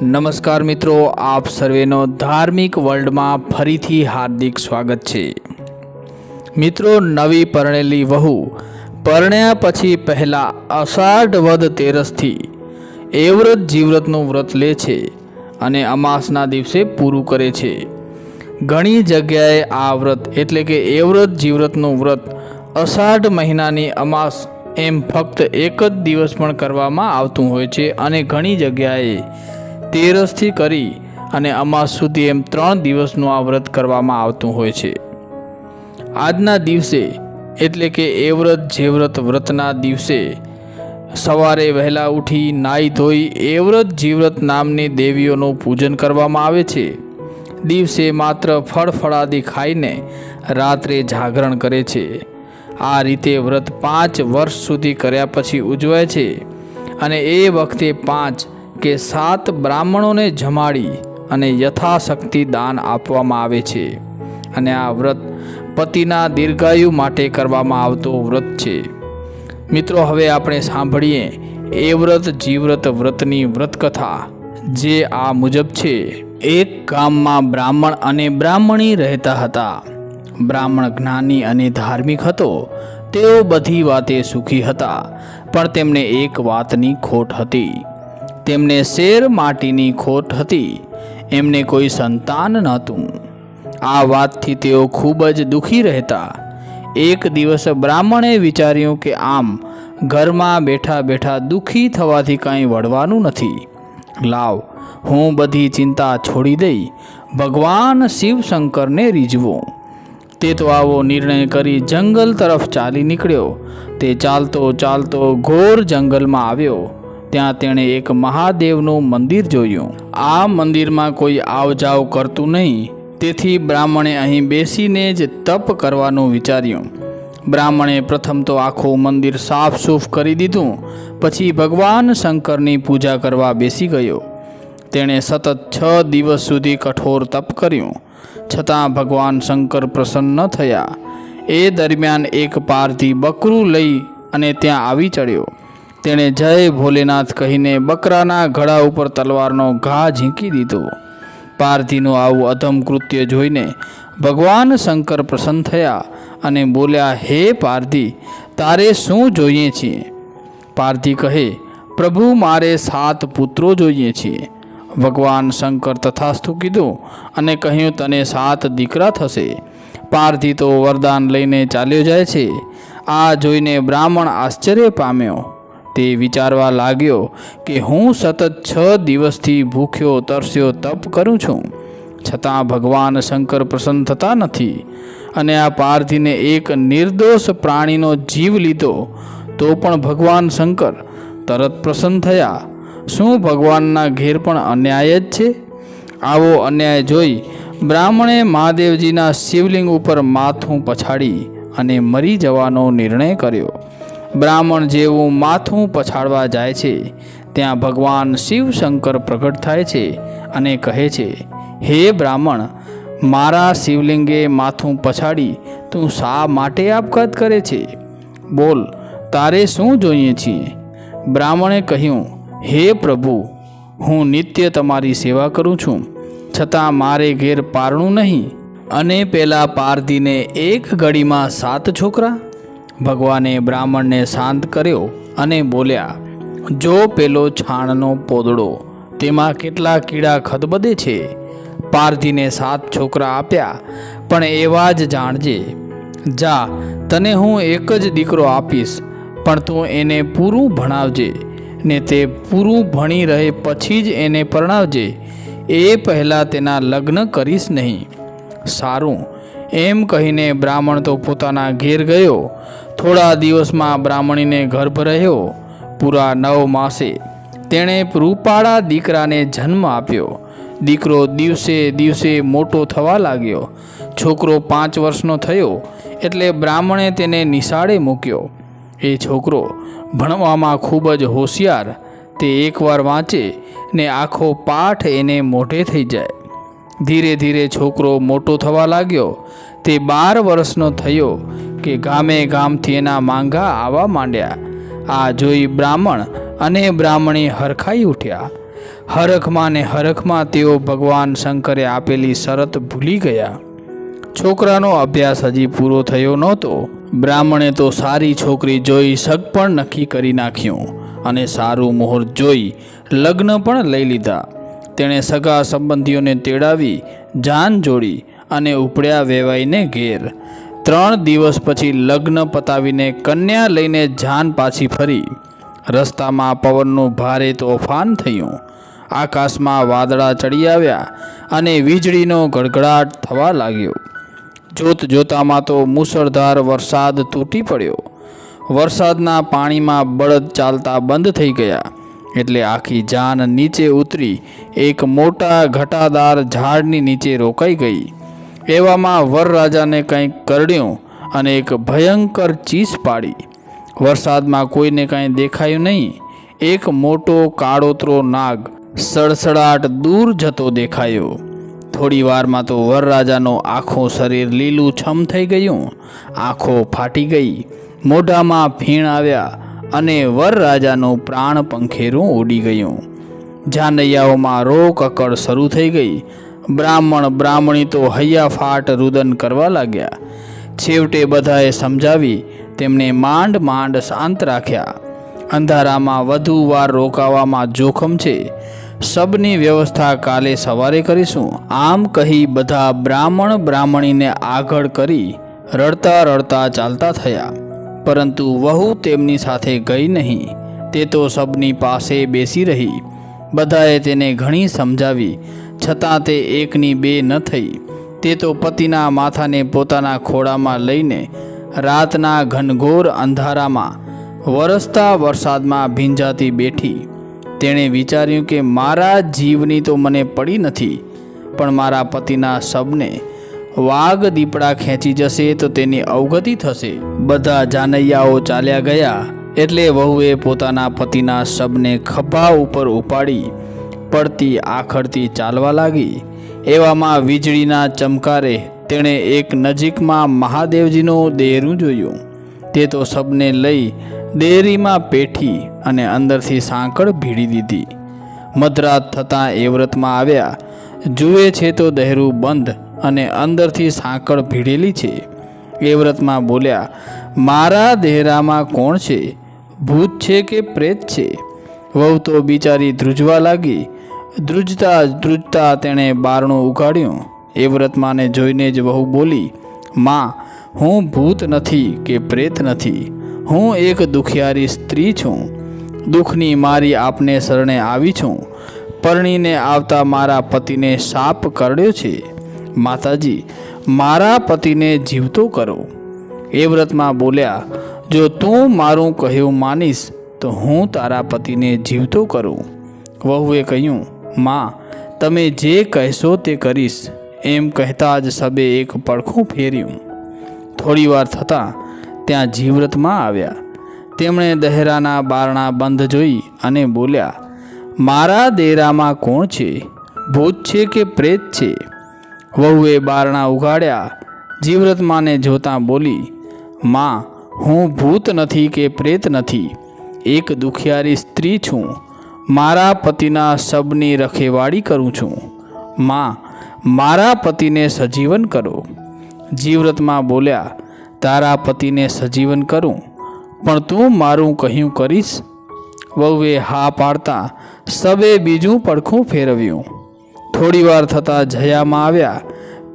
નમસ્કાર મિત્રો, આપ સર્વેનો ધાર્મિક વર્લ્ડમાં ફરીથી હાર્દિક સ્વાગત છે. મિત્રો, નવી પરણેલી વહુ, પરણ્યા પછી પહેલાં અષાઢ વદ તેરસથી એવ્રત જીવ્રતનું વ્રત લે છે અને અમાસના દિવસે પૂરું કરે છે. ઘણી જગ્યાએ આ વ્રત એટલે કે એવ્રત જીવ્રતનું વ્રત અષાઢ મહિનાની અમાસ એમ ફક્ત એક જ દિવસ પણ કરવામાં આવતું હોય છે અને ઘણી જગ્યાએ તેરસથી કરી અને અમાસ સુધી એમ ત્રણ દિવસનું આ વ્રત કરવામાં આવતું હોય છે. આજના દિવસે એટલે કે એ વ્રત જે વ્રત વ્રતના દિવસે સવારે વહેલા ઉઠી નાહી ધોઈ એવ્રત જીવ્રત નામની દેવીઓનું પૂજન કરવામાં આવે છે. દિવસે માત્ર ફળ ફળાદી ખાઈને રાત્રે જાગરણ કરે છે. આ રીતે વ્રત પાંચ વર્ષ સુધી કર્યા પછી ઉજવાય છે અને એ વખતે પાંચ કે સાત બ્રાહ્મણોને જમાડી અને યથાશક્તિ દાન આપવામાં આવે છે. અને આ વ્રત પતિના દીર્ઘાયુ માટે કરવામાં આવતો વ્રત છે. મિત્રો, હવે આપણે સાંભળીએ એ વ્રત, જીવ્રત વ્રતની વ્રતકથા, જે આ મુજબ છે. એક ગામમાં બ્રાહ્મણ અને બ્રાહ્મણી રહેતા હતા. બ્રાહ્મણ જ્ઞાની અને ધાર્મિક હતો. તેઓ બધી વાતે સુખી હતા, પણ તેમને એક વાતની ખોટ હતી. તેમને શેર માટીની ખોટ હતી. એમને કોઈ સંતાન નહોતું. આ વાતથી તેઓ ખૂબ જ દુઃખી રહેતા. એક દિવસ બ્રાહ્મણે વિચાર્યું કે આમ ઘરમાં બેઠા બેઠા દુઃખી થવાથી કાંઈ વળવાનું નથી. લાવ, હું બધી ચિંતા છોડી દઈ, ભગવાન શિવશંકરને રીઝવો. તે તો આવો નિર્ણય કરી જંગલ તરફ ચાલી નીકળ્યો. તે ચાલતો ચાલતો ઘોર જંગલમાં આવ્યો. ત્યાં તેણે એક મહાદેવનું મંદિર જોયું. આ મંદિરમાં કોઈ આવજાવ કરતું નહીં. તેથી બ્રાહ્મણે અહીં બેસીને જ તપ કરવાનું વિચાર્યું. બ્રાહ્મણે પ્રથમ તો આખું મંદિર સાફ સૂફ કરી દીધું. પછી ભગવાન શંકરની પૂજા કરવા બેસી ગયો. તેણે સતત છ દિવસ સુધી કઠોર તપ કર્યું. છતાં ભગવાન શંકર પ્રસન્ન થયા. એ દરમિયાન એક પારથી બકરું લઈ અને ત્યાં આવી ચડ્યો. તેણે જય ભોલેનાથ કહીને બકરાના ઘડા ઉપર તલવારનો ઘા ઝીંકી દીધો. પારધીનું આવું અધમ કૃત્ય જોઈને ભગવાન શંકર પ્રસન્ન થયા અને બોલ્યા, હે પારધી, તારે શું જોઈએ છીએ પારધી કહે, પ્રભુ, મારે સાત પુત્રો જોઈએ છીએ ભગવાન શંકર તથાસ્તુ કીધું અને કહ્યું, તને સાત દીકરા થશે. પારધી તો વરદાન લઈને ચાલ્યો જાય છે. આ જોઈને બ્રાહ્મણ આશ્ચર્ય પામ્યો. તે વિચારવા લાગ્યો કે હું સતત છ દિવસથી ભૂખ્યો, તરસ્યો, તપ કરું છું. છતાં ભગવાન શંકર પ્રસન્ન થતા નથી અને આ પાર્થીને એક નિર્દોષ પ્રાણીનો જીવ લીધો, તો પણ ભગવાન શંકર તરત પ્રસન્ન થયા. શું ભગવાનના ઘેર પણ અન્યાય જ છે? આવો અન્યાય જોઈ બ્રાહ્મણે મહાદેવજીના શિવલિંગ ઉપર માથું પછાડી અને મરી જવાનો નિર્ણય કર્યો. બ્રાહ્મણ જેવું માથું પછાડવા જાય છે. ત્યાં ભગવાન શિવશંકર પ્રગટ થાય છે અને કહે છે, હે બ્રાહ્મણ, મારા શિવલિંગે માથું પછાડી તું શા માટે આપઘાત કરે છે? બોલ, તારે શું જોઈએ છીએ બ્રાહ્મણે કહ્યું, હે પ્રભુ, હું નિત્ય તમારી સેવા કરું છું. છતાં મારે ઘેર પારણું નહીં. અને પેલા પારધીને એક ઘડીમાં સાત છોકરા ભગવાને બ્રાહ્મણને શાંત કર્યો અને બોલ્યા, જો પેલો છાણનો પોદડો તેમાં કેટલા કીડા ખદબદે છે, પારધીને સાત છોકરા આપ્યા, પણ એવા જ જાણજે. જા, તને હું એક જ દીકરો આપીશ, પણ તું એને પૂરું ભણાવજે, ને તે પૂરું ભણી રહે પછી જ એને પરણાવજે. એ પહેલાં તેના લગ્ન કરીશ નહીં. સારું. એમ કહીને બ્રાહ્મણ તો પોતાના ઘેર ગયો. થોડા દિવસમાં બ્રાહ્મણીને ગર્ભ રહ્યો. પૂરા નવ માસે તેણે રૂપાળા દીકરાને જન્મ આપ્યો. દીકરો દિવસે દિવસે મોટો થવા લાગ્યો. છોકરો પાંચ વર્ષનો થયો એટલે બ્રાહ્મણે તેને નિશાળે મૂક્યો. એ છોકરો ભણવામાં ખૂબ જ હોશિયાર, તે એકવાર વાંચે ને આખો પાઠ એને મોઢે થઈ જાય. ધીરે ધીરે છોકરો મોટો થવા લાગ્યો. તે બાર વર્ષનો થયો. કે ગામે ગામથી એના માંગા આવવા માંડ્યા. આ જોઈ બ્રાહ્મણ અને બ્રાહ્મણી હરખાઈ ઉઠ્યા. હરખમાં ને હરખમાં તેઓ ભગવાન શંકરે આપેલી શરત ભૂલી ગયા. છોકરાનો અભ્યાસ હજી પૂરો થયો નહોતો. બ્રાહ્મણે તો સારી છોકરી જોઈ શક પણ નક્કી કરી નાખ્યું અને સારું મુહૂર્ત જોઈ લગ્ન પણ લઈ લીધા. તેણે સગા સંબંધીઓને તેડાવી, જાન જોડી અને ઉપડ્યા વેવાઈને ઘેર. ત્રણ દિવસ પછી લગ્ન પતાવીને કન્યા લઈને જાન પાછી ફરી. રસ્તામાં પવનનું ભારે તોફાન થયું. આકાશમાં વાદળા ચડી આવ્યા અને વીજળીનો ગડગડાટ થવા લાગ્યો. જોત જોતામાં તો મુસળધાર વરસાદ તૂટી પડ્યો. વરસાદના પાણીમાં બળદ ચાલતા બંધ થઈ ગયા. એટલે આખી જાન નીચે ઉતરી એક મોટા ઘટાદાર ઝાડની નીચે રોકાઈ ગઈ. એવામાં વરરાજાને કંઈક કરડ્યું અને એક ભયંકર ચીસ પાડી. વરસાદમાં કોઈને કાંઈ દેખાયું નહીં. એક મોટો કાળોતરો નાગ સડસડાટ દૂર જતો દેખાયો. થોડી વારમાં તો વરરાજાનો આખું શરીર લીલું છમ થઈ ગયું. આંખો ફાટી ગઈ. મોઢામાં ફીણ આવ્યા અને વરરાજાનું પ્રાણ પંખેરું ઉડી ગયું. જાનૈયાઓમાં રોકકડ શરૂ થઈ ગઈ. બ્રાહ્મણ, બ્રાહ્મણી તો હૈયાફાટ રુદન કરવા લાગ્યા. છેવટે બધાએ સમજાવી તેમને માંડ માંડ શાંત રાખ્યા. અંધારામાં વધુ વાર રોકાવામાં જોખમ છે. સબની વ્યવસ્થા કાલે સવારે કરીશું. આમ કહી બધા બ્રાહ્મણ બ્રાહ્મણીને આગળ કરી રડતા રડતા ચાલતા થયા. પરંતુ વહુ તેમની સાથે ગઈ નહીં. તે તો સબની પાસે બેસી રહી. બધાએ તેને ઘણી સમજાવી. છતાં તે એકની બે ન થઈ. તે તો પતિના માથાને પોતાના ખોળામાં લઈને રાતના ઘનઘોર અંધારામાં, વરસતા વરસાદમાં ભીંજાતી બેઠી. તેણે વિચાર્યું કે મારા જીવની તો મને પડી નથી, પણ મારા પતિના શબને વાઘ દીપડા ખેંચી જશે તો તેની અવગતિ થશે. બધા જાનૈયાઓ ચાલ્યા ગયા એટલે વહુએ પોતાના પતિના શબને ખભા ઉપર ઉપાડી પડતી, આખડતી ચાલવા લાગી. એવામાં વીજળીના ચમકારે તેણે એક નજીકમાં મહાદેવજીનું દેરું જોયું. તે તો સબને લઈ દેરીમાં પેઠી અને અંદરથી સાંકળ ભીડી દીધી. મધરાત થતાં એ વ્રતમાં આવ્યા. જુએ છે તો દહેરું બંધ અને અંદરથી સાંકળ ભીડેલી છે. એ વ્રતમાં બોલ્યા, મારા દેહરામાં કોણ છે? ભૂત છે કે પ્રેત છે? વહુ તો બિચારી ધ્રુજવા લાગી. ધ્રુજતા ધ્રુજતા તેણે બારણું ઉગાડ્યું એ વ્રતમાને જોઈને જ વહુ બોલી, માં, હું ભૂત નથી કે પ્રેત નથી. હું એક દુખિયારી સ્ત્રી છું. દુઃખની મારી આપને શરણે આવી છું. પરણીને આવતા મારા પતિને શાપ કરડ્યો છે. માતાજી, મારા પતિને જીવતો કરો. એ વ્રતમાં બોલ્યા, જો તું મારું કહ્યું માનીશ, તો હું તારા પતિને જીવતો કરું. વહુએ કહ્યું માં, તમે જે કહેશો તે કરીશ. એમ કહેતા જ સબે એક પડખું ફેર્યું. થોડી વાર થતાં ત્યાં જીવ્રતમાં આવ્યા. તેમણે દહેરાના બારણા બંધ જોઈ અને બોલ્યા, મારા દેરામાં કોણ છે? ભૂત છે કે પ્રેત છે? વહુએ બારણા ઉગાડ્યા જીવ્રતમાને જોતાં બોલી, માં, હું ભૂત નથી કે પ્રેત નથી. એક દુખિયારી સ્ત્રી છું. મારા પતિના શબની રખેવાળી કરું છું. માં, મારા પતિને સજીવન કરો. જીવ્રતમાં બોલ્યા, તારા પતિને સજીવન કરું, પણ તું મારું કહ્યું કરીશ? વહુએ હા પાડતા સબે બીજું પડખું ફેરવ્યું. થોડી વાર થતાં જયામાં આવ્યા,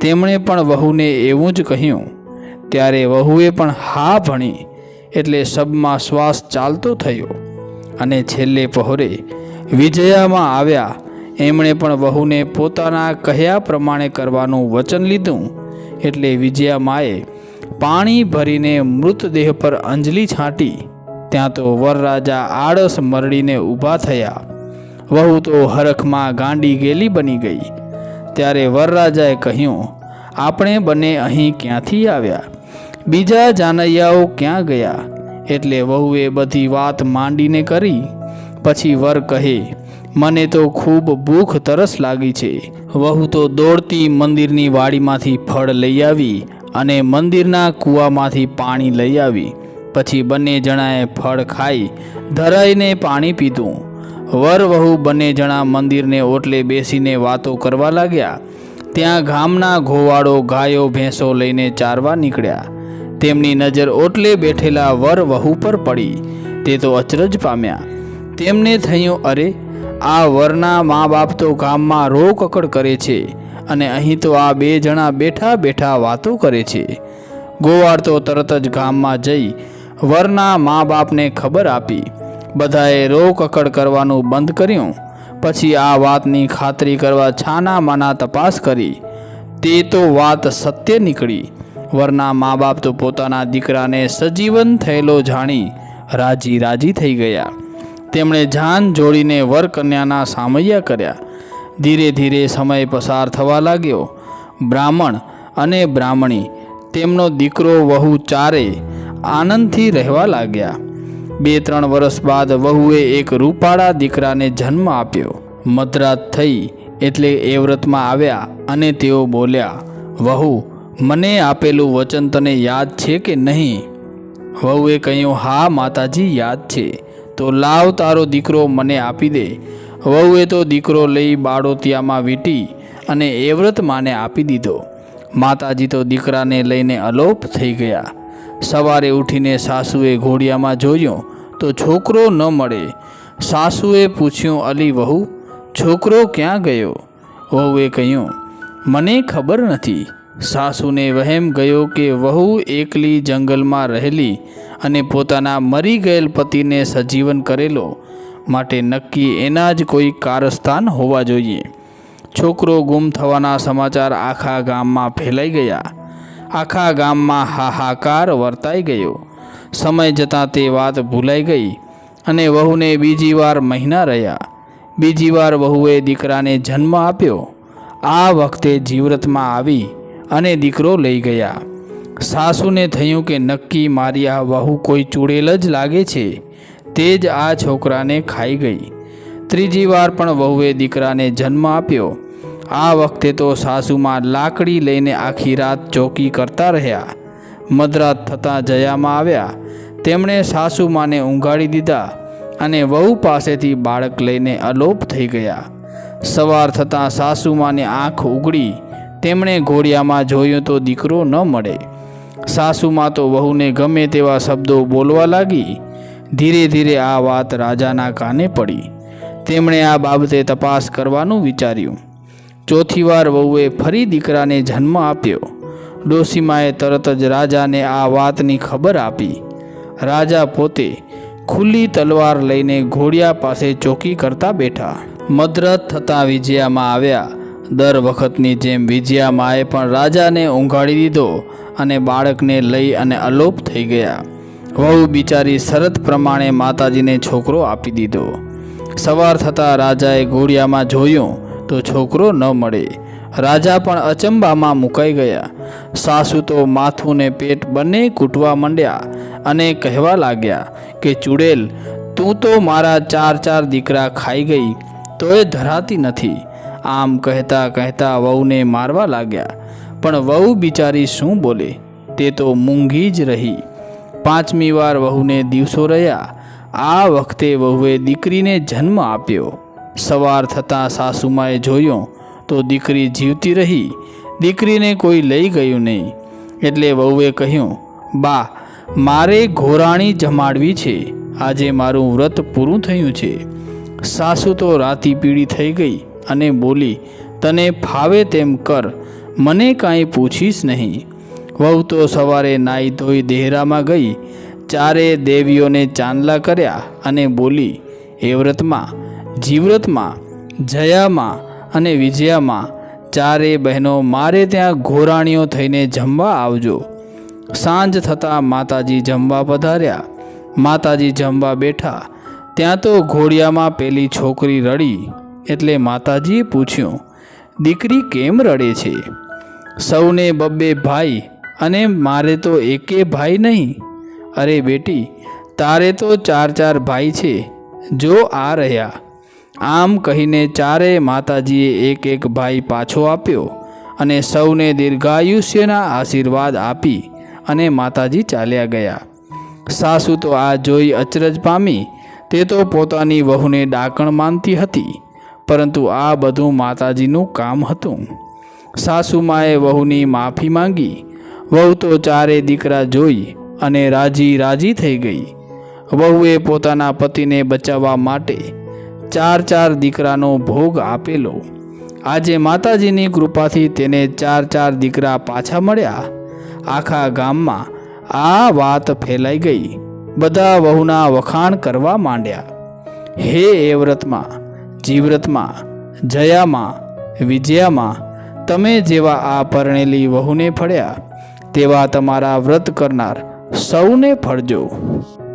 તેમણે પણ વહુને એવું જ કહ્યું. ત્યારે વહુએ પણ હા ભણી, એટલે સબમાં શ્વાસ ચાલતો થયો. અને છેલ્લે પહોરે વિજયામાં આવ્યા. એમણે પણ વહુને પોતાના કહ્યા પ્રમાણે કરવાનું વચન લીધું. એટલે વિજયા માએ પાણી ભરીને મૃતદેહ પર અંજલિ છાંટી. ત્યાં તો વરરાજા આળસ મરડીને ઊભા થયા. વહુ તો હરખમાં ગાંડી ગેલી બની ગઈ. ત્યારે વરરાજાએ કહ્યું, આપણે બંને અહીં ક્યાંથી આવ્યા? બીજા જાનૈયાઓ ક્યાં ગયા? એટલે વહુએ બધી વાત માંડીને કરી. પછી વર કહે, મને તો ખૂબ ભૂખ તરસ લાગી છે. વહુ તો દોડતી મંદિરની વાડીમાંથી ફળ લઈ આવી અને મંદિરના કૂવામાંથી પાણી લઈ આવી. પછી બંને જણાએ ફળ ખાઈ, ધરાઈને પાણી પીધું. વર વહુ બંને જણા મંદિરને ઓટલે બેસીને વાતો કરવા લાગ્યા. ત્યાં ગામના ઘોવાળો ગાયો ભેંસો લઈને ચારવા નીકળ્યા. તેમની નજર ઓટલે બેઠેલા વર વહુ પર પડી. તે તો અચરજ પામ્યા. તેમને થયું, અરે, આ વરના મા બાપ તો ગામમાં રોકકડ કરે છે અને અહીં તો આ બે જણા બેઠા બેઠા વાતો કરે છે. ગોવાળ તો તરત જ ગામમાં જઈ વરના મા બાપને ખબર આપી. બધાએ રોકકડ કરવાનું બંધ કર્યું. પછી આ વાતની ખાતરી કરવા છાના માના તપાસ કરી. તે તો વાત સત્ય નીકળી. વરના મા બાપ તો પોતાના દીકરાને સજીવન થયેલો જાણી રાજી રાજી થઈ ગયા. તેમણે જાન જોડીને વર કન્યાના સામૈયા કર્યા. ધીરે ધીરે સમય પસાર થવા લાગ્યો. બ્રાહ્મણ અને બ્રાહ્મણી, તેમનો દીકરો વહુ ચારે આનંદથી રહેવા લાગ્યા. બે ત્રણ વર્ષ બાદ વહુએ એક રૂપાળા દીકરાને જન્મ આપ્યો. મધરાત થઈ એટલે એ વ્રતમાં આવ્યા અને તેઓ બોલ્યા, વહુ મને આપેલું વચન તને યાદ છે કે નહીં? વહુએ કહ્યું, હા, માતાજી, યાદ છે. તો લાવ તારો દીકરો મને આપી દે. વહુએ તો દીકરો લઈ બાળોતિયામાં વીંટી અને એવ્રત માને આપી દીધો. માતાજી તો દીકરાને લઈને અલોપ થઈ ગયા. સવારે ઉઠીને સાસુએ ઘોડિયામાં જોયો, તો છોકરો ન મળે. સાસુએ પૂછ્યું, અલી વહુ, છોકરો ક્યાં ગયો? વહુએ કહ્યું, મને ખબર નથી. સાસુને વહેમ ગયો કે વહુ એકલી જંગલમાં રહેલી અને પોતાના મરી ગયેલ પતિને સજીવન કરેલો માટે નક્કી એના જ કોઈ કારસ્થાન હોવા જોઈએ. છોકરો ગુમ થવાના સમાચાર આખા ગામમાં ફેલાઈ ગયા. આખા ગામમાં હાહાકાર વર્તાઈ ગયો. સમય જતાં તે વાત ભૂલાઈ ગઈ અને વહુને બીજી વાર મહિના રહ્યા. બીજી વાર વહુએ દીકરાને જન્મ આપ્યો. આ વખતે જીવ્રતમાં આવી અને દીકરો લઈ ગયા. સાસુને થયું કે નક્કી મારી આ વહુ કોઈ ચૂડેલ જ લાગે છે? તે જ આ છોકરાને ખાઈ ગઈ. ત્રીજી વાર પણ વહુએ દીકરાને જન્મ આપ્યો. આ વખતે તો સાસુમાં લાકડી લઈને આખી રાત ચોકી કરતા રહ્યા. મધરાત થતાં જયામાં આવ્યા. તેમણે સાસુમાને ઊંઘાડી દીધા અને વહુ પાસેથી બાળક લઈને અલોપ થઈ ગયા. સવાર થતાં સાસુમાને આંખ ઉગડી. તેમણે ઘોડિયામાં જોયું તો દીકરો ન મળે. સાસુમાં તો વહુને ગમે તેવા શબ્દો બોલવા લાગી. ધીરે ધીરે આ વાત રાજાના કાને પડી. તેમણે આ બાબતે તપાસ કરવાનું વિચાર્યું. ચોથી વાર વહુએ ફરી દીકરાને જન્મ આપ્યો. ડોસીમાએ તરત જ રાજાને આ વાતની ખબર આપી. રાજા પોતે ખુલ્લી તલવાર લઈને ઘોડિયા પાસે ચોકી કરતા બેઠા. મદ્રત થતાં વિજયામાં આવ્યા. દર વખતની જેમ વિજયામાએ પણ રાજાને ઊંઘાડી દીધો અને બાળકને લઈ અને અલોપ થઈ ગયા. વહુ બિચારી શરત પ્રમાણે માતાજીને છોકરો આપી દીધો. સવાર થતાં રાજાએ ઘોડિયામાં જોયું તો છોકરો ન મળે. રાજા પણ અચંબામાં મુકાઈ ગયા. સાસુ તો માથું ને પેટ બંને કૂટવા માંડ્યા અને કહેવા લાગ્યા કે, ચૂડેલ, તું તો મારા ચાર ચાર દીકરા ખાઈ ગઈ તો એ ધરાતી નથી. આમ કહેતા કહેતા વહુને મારવા લાગ્યા. પણ વહુ બિચારી શું બોલે? તે તો મૂંઘી જ રહી. પાંચમી વાર વહુને દિવસો રહ્યા. આ વખતે વહુએ દીકરીને જન્મ આપ્યો. સવાર થતાં સાસુમાએ જોયો તો દીકરી જીવતી રહી. દીકરીને કોઈ લઈ ગયું નહીં. એટલે વહુએ કહ્યું, બા, મારે ઘોરાણી જમાડવી છે. આજે મારું વ્રત પૂરું થયું છે. સાસુ તો રાતી પીળી થઈ ગઈ. અને બોલી, તને ફાવે તેમ કર, મને કાંઈ પૂછીશ નહીં. વહુ તો સવારે નાઈ ધોઈ દેહરામાં ગઈ, ચારે દેવીઓને ચાંદલા કર્યા અને બોલી એ વ્રતમાં, જીવ્રતમાં, જયામાં અને વિજયામાં ચારે બહેનો મારે ત્યાં ઘોરાણીઓ થઈને જમવા આવજો. સાંજ થતાં માતાજી જમવા પધાર્યા. માતાજી જમવા બેઠા. ત્યાં તો ઘોડિયામાં પેલી છોકરી રડી. એટલે માતાજીએ પૂછ્યું, દીકરી કેમ રડે છે? સૌને બબ્બે ભાઈ અને મારે તો એકે ભાઈ નહીં. અરે બેટી, તારે તો ચાર ચાર ભાઈ છે. જો આ રહ્યા, આમ કહીને ચારે માતાજીએ એક એક ભાઈ પાછો આપ્યો અને સૌને દીર્ઘાયુષ્યના આશીર્વાદ આપી અને માતાજી ચાલ્યા ગયા. સાસુ તો આ જોઈ અચરજ પામી, તે તો પોતાની વહુને ડાકણ માનતી હતી. પરંતુ આ બધું માતાજીનું કામ હતું. સાસુમાએ વહુની માફી માંગી. વહુ તો ચારે દીકરા જોઈ અને રાજી રાજી થઈ ગઈ. વહુએ પોતાના પતિને બચાવવા માટે ચાર ચાર દીકરાનો ભોગ આપેલો. આજે માતાજીની કૃપાથી તેને ચાર ચાર દીકરા પાછા મળ્યા. આખા ગામમાં આ વાત ફેલાઈ ગઈ. બધા વહુના વખાણ કરવા માંડ્યા. હે એ વ્રતમાં જીવ્રતમાં, જયામાં, વિજયામાં, તમે જેવા આ પરણેલી વહુને ફળ્યા, તેવા તમારા વ્રત કરનાર સૌને ફળજો.